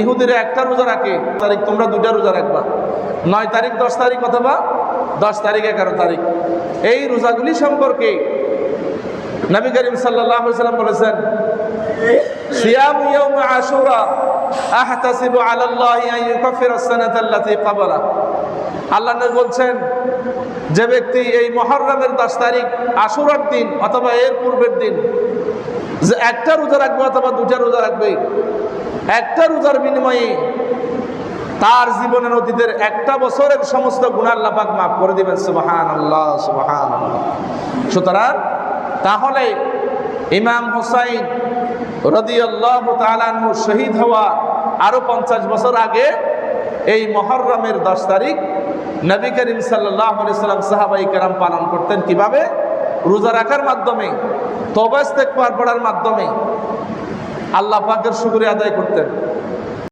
ইহুদিরা একটা রোজা রাখে তারিখ তোমরা দুটা রোজা রাখবা। নয় তারিখ, দশ তারিখ অথবা দশ তারিখ, এগারো তারিখ। এই রোজাগুলি সম্পর্কে নবী করিম সাল্লাম বলেছেন আল্লাহ বলছেন, যে ব্যক্তি এই মহররমের দশ তারিখ আশুরার দিন অথবা এর পূর্বের দিন যে একটা রোজা রাখবে অথবা দুটা রোজা রাখবে। একটা রোজার বিনিময়ে তার জীবনের অতীতের একটা বছরের সমস্ত গুণার লাফাক মাফ করে দিবেন। সুবাহান আল্লাহ সুবাহান সুতরাং তাহলে ইমাম হুসাইন রদিয়াল্লাহ তালানহু শহীদ হওয়া আরও পঞ্চাশ বছর আগে এই মহররমের দশ তারিখ নবী করিম সাল্লাহ সাল্লাম সাহাবাই কেরাম পালন করতেন। কীভাবে? রোজা রাখার মাধ্যমে তবাস্তেক পার পড়ার মাধ্যমে আল্লাহ পাকের শুক্রিয়া আদায় করতেন।